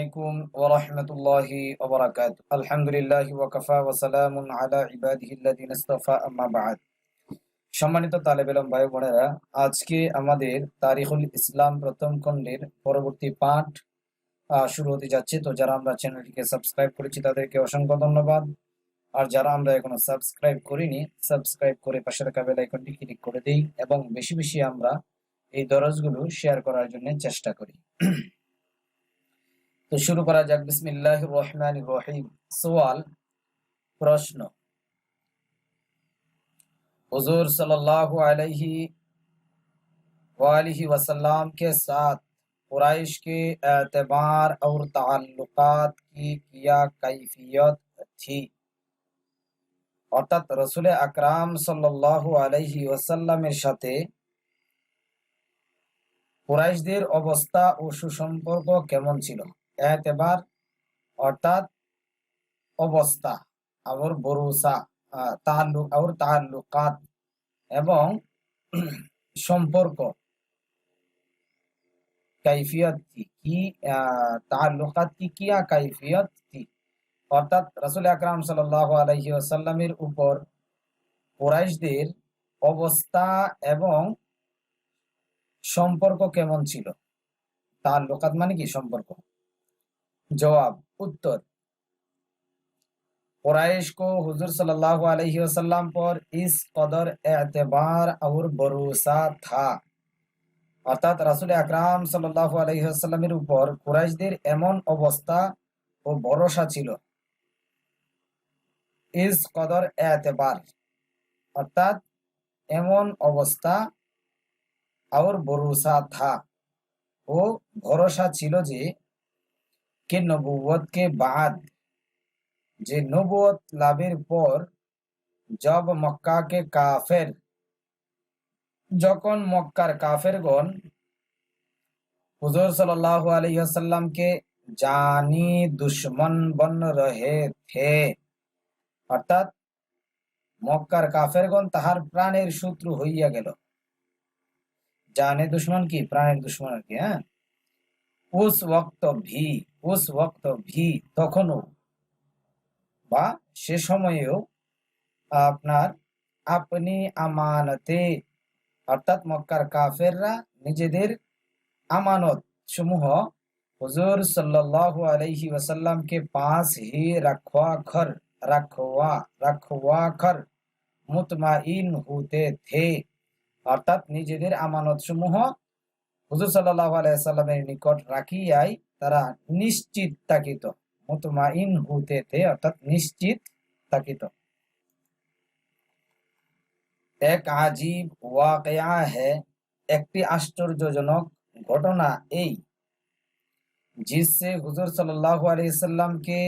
আলাইকুম ওয়া রাহমাতুল্লাহি ওয়া বারাকাতুহু। আলহামদুলিল্লাহি ওয়া কাফা ওয়া সালামুন আলা ইবাদিহি আল্লাযিনা ইসতাফা সম্মানিত তালেবেলম ভাই বোনেরা, আজকে আমাদের তারিখুল ইসলাম প্রথম খণ্ডের পরবর্তী পাঠ শুরু হতে যাচ্ছে। তো যারা আমরা চ্যানেলটিকে সাবস্ক্রাইব করেছি, তাদেরকে অসংখ্য ধন্যবাদ। আর যারা আমরা এখনও সাবস্ক্রাইব করিনি, সাবস্ক্রাইব করে পাশে থাকা বেল আইকনটি ক্লিক করে দিই এবং বেশি বেশি আমরা এই দরজগুলো শেয়ার করার জন্য চেষ্টা করি। তো শুরু করা যাক বিসমিল্লাহ রহমান রহিম সওয়াল প্রশ্ন हुजूर सल्लल्लाहु अलैहि वालिहि वसल्लम के साथ कुरैश के एतबार और ताल्लुकात की क्या कैफियत थी অর্থাৎ রসুলে আকরাম সাল্লাল্লাহু আলাইহি ওয়াসাল্লামের সাথে কুরাইশদের অবস্থা ও সুসম্পর্ক কেমন ছিল এতেবার অর্থাৎ অবস্থা, আবার ভরসা তাহলুক আবার তাহলুকাত এবং সম্পর্ক। কাইফিয়ত কি? কি তাহলুকাত কি কাইফিয়ত কি? অর্থাৎ রাসুল আকরাম সাল্লাহ আলহি আসাল্লামের উপর কোরাইশদের অবস্থা এবং সম্পর্ক কেমন ছিল? তার লোকাত মানে কি সম্পর্ক? জবাব উত্তর कुरैश को हुजूर सल्लल्लाहु अलैहि वसल्लम पर इस कदर एतबार और भरोसा था অর্থাৎ রাসূল আকরাম সাল্লাল্লাহু আলাইহি ওয়াসাল্লামের উপর কুরাইশদের এমন অবস্থা ও ভরসা ছিল ইস কদর এতেবার অর্থাৎ এমন অবস্থা और भरोसा था ও ভরসা ছিল যে কে নবুয়ত কে বাদ যে নবুয়ত লাভের পর জব মক্কাকে কাফের যখন মক্কার কাফেরগণ হুজুর সাল্লাল্লাহু আলাইহি ওয়াসাল্লামকে জানি দুশ্মন বন রহে থে অর্থাৎ মক্কার কাফেরগণ তাহার প্রাণের শত্রু হইয়া গেল জানে দুশ্মন কি প্রাণের দুশ্মন আর কি হ্যাঁ উস ওক্ত ভি উস ওক্ত ভি তখনও বা সে সময়েও আপনার আপনি আমানতে, অর্থাৎ মক্কার কাফেররা নিজেদের আমানত সমূহ হুজুর সাল্লাল্লাহু আলাইহি ওয়াসাল্লামকে পাস হি রাখওয়া খর রাখওয়া রাখওয়া খর মুতমাইন হতে থে। অর্থাৎ নিজেদের আমানত সমূহ হুজুর সাল্লামের নিকট রাখিয়াই তারা নিশ্চিত থাকিত মুতমাইন হতে থে অর্থাৎ নিশ্চিত থাকিত এক আজীব ওয়াকিয়া है একটি আশ্চর্যজনক ঘটনা এই जिससे हुजूर सल्लल्लाहु अलैहि वसल्लम के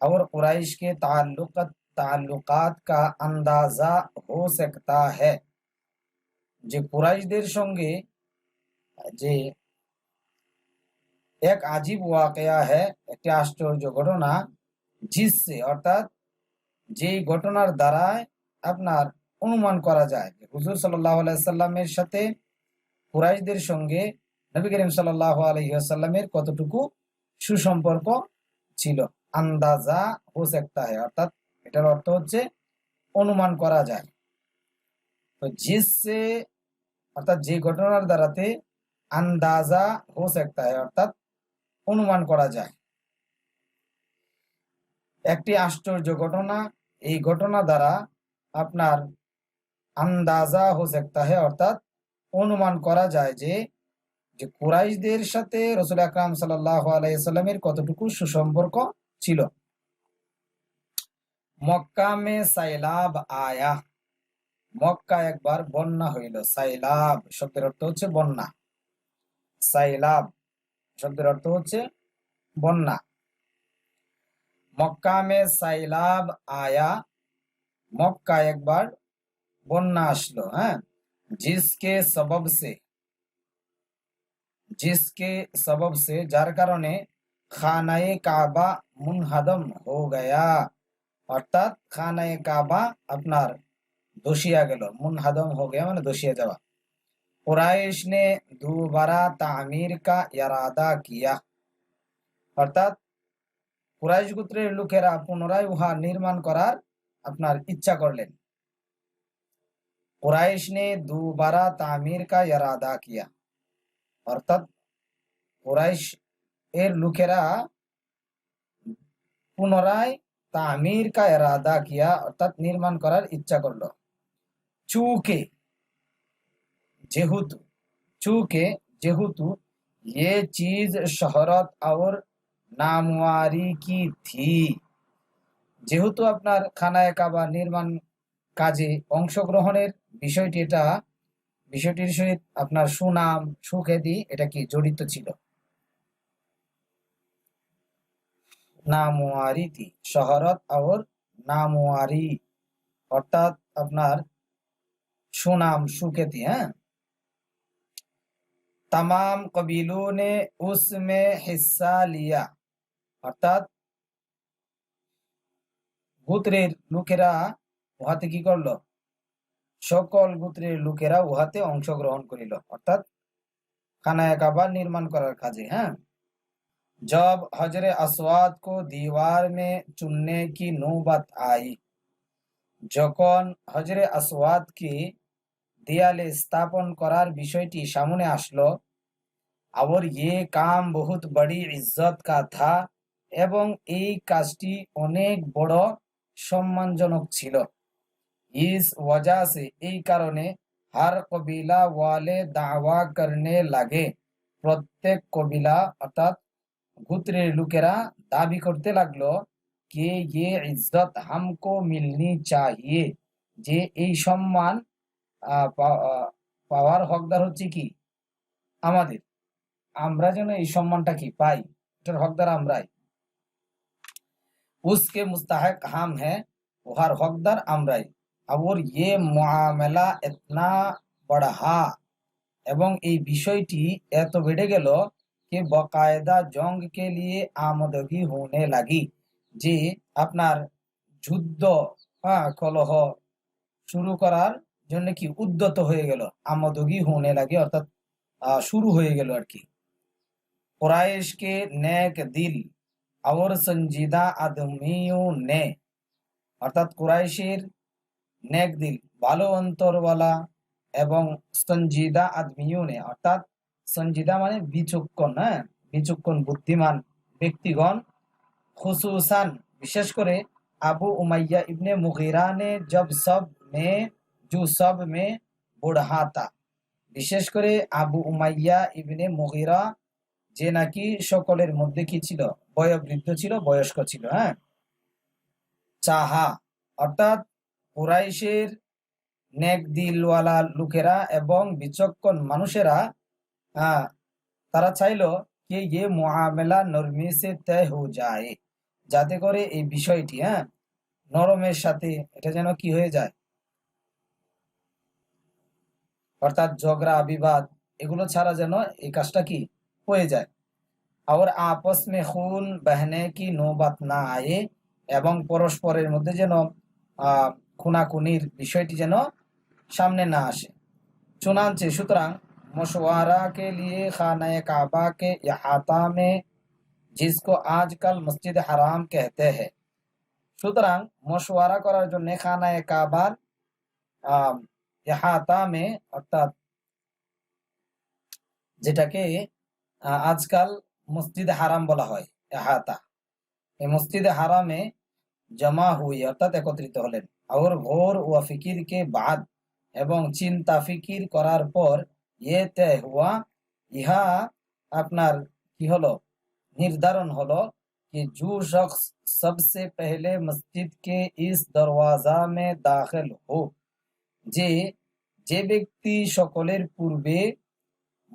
और कुरैश के ताल्लुकत ताल्लुकात का अंदाजा हो सकता है যে কুরাইশদের সঙ্গে যে এক আজীব ওয়াকেয়া হ্যাঁ একটি আশ্চর্য ঘটনা জিসে অর্থাৎ যেই ঘটনার দ্বারা আপনার অনুমান করা যায় হুজুর সাল্লাহ আলাইসাল্লামের সাথে কুরাইশদের সঙ্গে নবী করিম সাল্লাহ আলহিহাসাল্লামের কতটুকু সুসম্পর্ক ছিল? আন্দাজা হো সেক্তা হয় অর্থাৎ এটার অর্থ হচ্ছে অনুমান করা যায়। তো জিসে অর্থাৎ যে ঘটনার দ্বারাতে আন্দাজা হো সেক্তা হয় অর্থাৎ অনুমান করা যায়। একটি আশ্চর্য ঘটনা, এই ঘটনা দ্বারা আপনার আন্দাজা হো সেকতা হে, অর্থাৎ অনুমান করা যায় যে যে কুরাইশদের সাথে রসুল আকরাম সাল্লাহ আলাইসাল্লামের কতটুকু সুসম্পর্ক ছিল। মক্কা মে সাইলাব আয়া। মক্কা একবার বন্যা হইল। সাইলাব শব্দের অর্থ হচ্ছে বন্যা। সাইলাব শব্দের অর্থ হচ্ছে বন্যা মক্কা মে সাইলাব আয়া মক্কা একবার বন্যা আসলো হ্যাঁ जिसके सबब से जिसके सबब से যার কারণে খানায়ে কাবা মুনহাদম হো গয়া অর্থাৎ খানায়ে কাবা আপনার ধসিয়া গেল মুনহাদম হো গয়া মানে ধসিয়া যাওয়া कुरैश ने दोबारा तामीर का इरादा किया অর্থাৎ কুরাইশ গোত্রের লোকেরা পুনরায় উহা নির্মাণ করার আপনার ইচ্ছা করলেন कुरैश ने दोबारा तामीर का इरादा किया অর্থাৎ কুরাইশ এর লোকেরা পুনরায় তামির কা ইরাদা কিয়া অর্থাৎ নির্মাণ করার ইচ্ছা করলো চুকে যেহেতু চুকে যেহেতু ये चीज शहरत और नामवारी की थी যেহেতু আপনার খানায় কাবা নির্মাণ কাজে অংশগ্রহণের বিষয়টি এটা বিষয়টির সহিত আপনার সুনাম সুখ্যাতি এটা কি জড়িত ছিল নামওয়ারি থি শহরত और নামওয়ারি অর্থাৎ আপনার সুনাম সুখ্যাতি হ্যাঁ तमाम कबीलों ने उसमें हिस्सा लिया অর্থাৎ গোত্রের লোকেরা উহাতে কি করলো সকল গোত্রের লোকেরা উহাতে অংশগ্রহণ করিল অর্থাৎ খানায় কাবা নির্মাণ করার কাজে হ্যাঁ जब हजर আসওয়াদ को दीवार में चुनने की नौबत आई যখন হজরে আসওয়াদকে দেয়ালে স্থাপন করার বিষয়টি সামনে আসলো और ये काम बहुत बड़ी इज्जत का था এবং এই কাজটি অনেক বড় সম্মানজনক ছিল इस वजह से এই কারণে हर कबीला वाले दावा करने लगे প্রত্যেক কবিলা অর্থাৎ গোত্রের লোকেরা দাবি করতে লাগলো कि ये इज्जत हमको मिलनी चाहिए যে এই সম্মান আহ, পা- আহ, পাওয়ার হকদার হচ্ছে কি আমাদের আমরা যেন এই সম্মানটা কি পাই এটার হকদার আমরাই उसके मुस्तहक हम हैं उहर हकदार আমরাই और ये মুআমালা इतना बढ़ा এবং এই বিষয়টি এত বেড়ে গেল कि बकायदा जंग के लिए आमदगी होने लगी যে আপনার যুদ্ধ হ্যাঁ কলহ শুরু করার জন্য কি উদ্যত হয়ে গেল আমদগি होने लगे অর্থাৎ আহ, শুরু হয়ে গেল আর কি कुरैश के नेक दिल और संजीदा आदमियों ने অর্থাৎ কুরাইশের নেক দিল ভালো অন্তরওয়ালা এবং সঞ্জিদা আদমিউনে অর্থাৎ সঞ্জিদা মানে বিচক্ষণ হ্যাঁ বিচক্ষণ বুদ্ধিমান ব্যক্তিগণ খুসুসান বিশেষ করে আবু উমাইয়া ইবনে মুগিরা ने जब सब में जो सब में बुढ़ाता বিশেষ করে আবু উমাইয়া ইবনে মুগিরা যে নাকি সকলের মধ্যে কি ছিল? বয়োবৃদ্ধ ছিল, বয়স্ক ছিল হ্যাঁ? চাহা, অর্থাৎ কুরাইশের নেক দিলওয়ালা লোকেরা এবং বিচক্ষণ মানুষেরা হ্যাঁ তারা চাইলো যে ये মুআমেলা নরমি সে তয় হো যায়। যাতে করে এই বিষয়টি হ্যাঁ নরমের সাথে এটা যেন কি হয়ে যায়। অর্থাৎ ঝগড়া, বিবাদ, এগুলো ছাড়া যেন এই কাজটা কি হয়ে যায় और आपस में खून बहने की नौबत না আয়ে এবং পরস্পরের মধ্যে যেন আহ খুনাখুনির বিষয়টি যেন সামনে না আসে चुनाचे সুতরাং मशवरा के लिए खाना काबा के अहाता में जिसको आजकल मस्जिद हराम कहते हैं সুতরাং মশওয়ারা করার জন্য খানায় কাবার আহ ইহাতা মে অর্থাৎ যেটাকে আহ, আজকাল মসজিদে হারাম বলা হয় ইহাতা এই মসজিদে হারামে জমা হুই অর্থাৎ একত্রিত হলেন और ঘোর ও ফিকির কে বাদ এবং চিন্তা ফিকির করার পর ইয়ে তয় হুয়া ইহা আপনার কি হলো निर्धारण হলো कि जो शख्स सबसे पहले मस्जिद के इस दरवाजा में दाखिल हो যে যে ব্যক্তি সকলের পূর্বে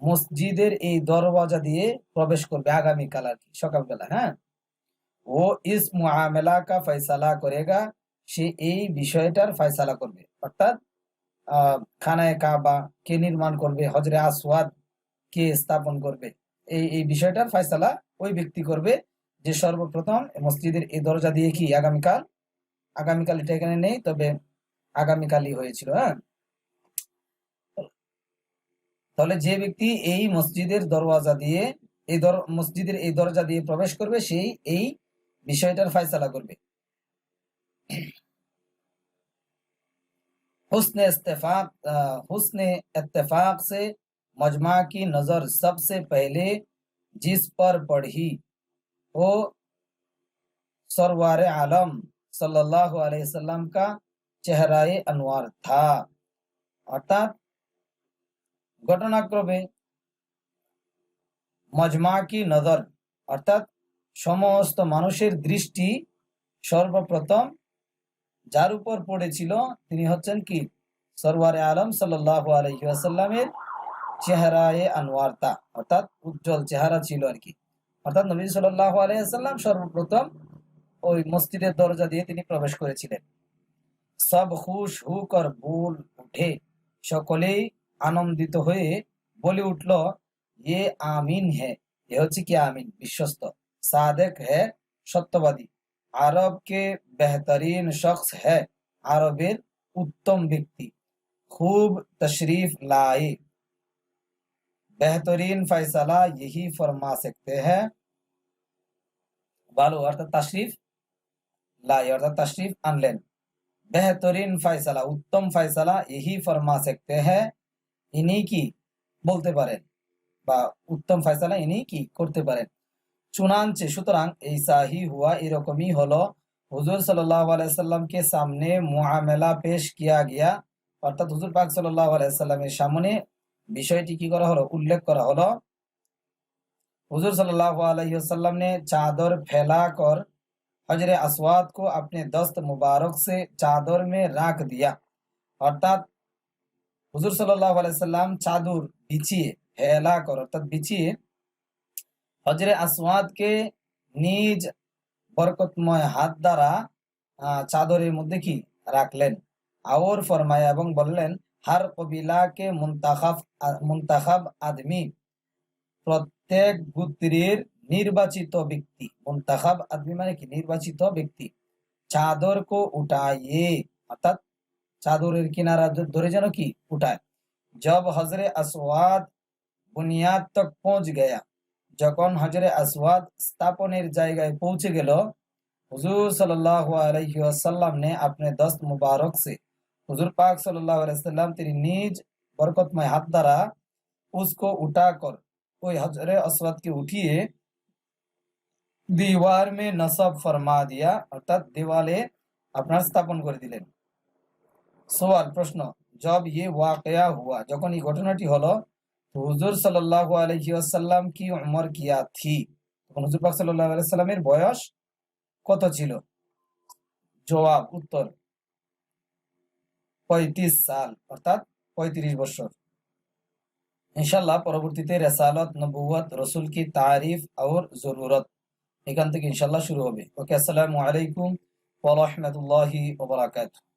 মসজিদের এই দরওয়াজা দিয়ে প্রবেশ করবে আগামীকাল আর কি, সকালবেলা হ্যাঁ? ও ইস মুআমেলা কা ফয়সালা করেগা, সে এই বিষয়টার ফয়সালা করবে। অর্থাৎ খানায় কাবা, কে নির্মাণ করবে হজরে আসওয়াদ কে স্থাপন করবে, এই এই বিষয়টার ফয়সালা ওই ব্যক্তি করবে। যে সর্বপ্রথম মসজিদের এই দরজা দিয়ে কি আগামীকাল? আগামীকাল এটা এখানে নেই, তবে আগামীকালই হয়েছিল হ্যাঁ? তাহলে যে ব্যক্তি এই মসজিদের দরওয়াজা দিয়ে এই দর মসজিদের এই দরজা দিয়ে প্রবেশ করবে সেই এই বিষয়টার ফয়সালা করবে हुस्न इत्तेफाक अ, हुस्न इत्तेफाक से मजमा की नजर सबसे पहले जिस पर पड़ी वो सरवार आलम सल्लल्लाहु अलैहि वसल्लम का চেহারায় আনোয়ার থা অর্থাৎ ঘটনাক্রমে মজমা কি নজর? অর্থাৎ সমস্ত মানুষের দৃষ্টি সর্বপ্রথম যার উপর পড়েছিল তিনি হচ্ছেন কি? সরওয়ারে আলম সাল্লাহ চেহারায় আনোয়ারতা অর্থাৎ উজ্জ্বল চেহারা ছিল আর কি। অর্থাৎ নবী সাল্লাহ আলহিহাসাল্লাম সর্বপ্রথম ওই মসজিদের দরজা দিয়ে তিনি প্রবেশ করেছিলেন। সব হুশ খুশ আর বুল উঠে সকলেই আনন্দিত হয়ে বলে উঠল ইয়ে আমিন হে এ হচ্ছে কি আমিন বিশ্বস্ত সাদেক হে সত্যবাদী আরব কে বেহতরিন শখস है আরবের উত্তম ব্যক্তি খুব তশরিফ লাই बेहतरीन फैसला यही फरमा सकते हैं ভালো অর্থাৎ তাশরিফ লাই অর্থাৎ তাশরিফ আনলেন বেহতরিন ফয়সালা উত্তম ফয়সালা यही फरमा सकते हैं ইনি কি বলতে পারেন বা উত্তম ফয়সালা ইনি কি করতে পারেন চুনাঞ্চে সুতরাং এই সাহি হুয়া এরকমই হলো হুজুর সাল্লাহ আলাইসাল্লামকে সামনে মুআমেলা পেশ কিয়া গিয়া অর্থাৎ হুজুর পাক সাল্লাহ আলাইসাল্লামের সামনে বিষয়টি কি করা হলো উল্লেখ করা হলো हुजूर सल्लल्लाहु अलैहि वसल्लम ने चादर फैलाकर हजर असवाद को अपने दस्त मुबारक से चादर में राख दिया অর্থাৎ হুজুর সাল্লাম চাদর বিছিয়ে ফেলাকর অর্থাৎ বিছিয়ে হজরে আসওয়াদকে নিজ বরকতময় হাত দ্বারা চাদরের মধ্যে কি রাখলেন? আওর ফরমায়া এবং বললেন, হার কবিলাকে মুন্তাখাব মুন্তাখাব আদমি। প্রত্যেক গোত্রের নির্বাচিত ব্যক্তি, মুন্তাখাব আদমি মানে কি? নির্বাচিত ব্যক্তি। চাদর কো উঠাইয়ে, অর্থাৎ চাদরের কিনারা দ- ধরে যেন কি উঠায় জব হজরে আসওয়াদ বুনিয়াদ তক পৌঁছ গয়া যখন হজরে আসওয়াদ স্থাপনের জায়গায় পৌঁছে গেল हुजूर सल्लल्लाहु अलैहि वसल्लम ने अपने दस्त मुबारक से हुजूर पाक सल्लल्लाहु अलैहि वसल्लम तेरी निज बरकतमय हाथ द्वारा उसको उठाकर कोई हजरे असवद के उठिए दीवार में नसब फरमा दिया अर्थात दीवाले আপনার স্থাপন করে দিলেন সওয়াল প্রশ্ন, জব ইয়ে ওয়াকিয়া হুয়া, যখন এই ঘটনাটি হলো হুজুর সাল্লাল্লাহু আলাইহি ওয়াসাল্লাম কি উমর কিয়া থি তখন হুজুর পাক সাল্লাল্লাহু আলাইহি সাল্লামের বয়স কত ছিল? জবাব, উত্তর, পঁয়ত্রিশ সাল, অর্থাৎ পঁয়ত্রিশ বছর। ইনশাল্লাহ পরবর্তীতে রেসালত নবুয়ত রসুল কি তারিফ আর জরুরত? এখান থেকে ইনশাল্লাহ শুরু হবে। ওকে, আসসালামু আলাইকুম ওয়া রাহমাতুল্লাহি ওয়া বারাকাতুহু।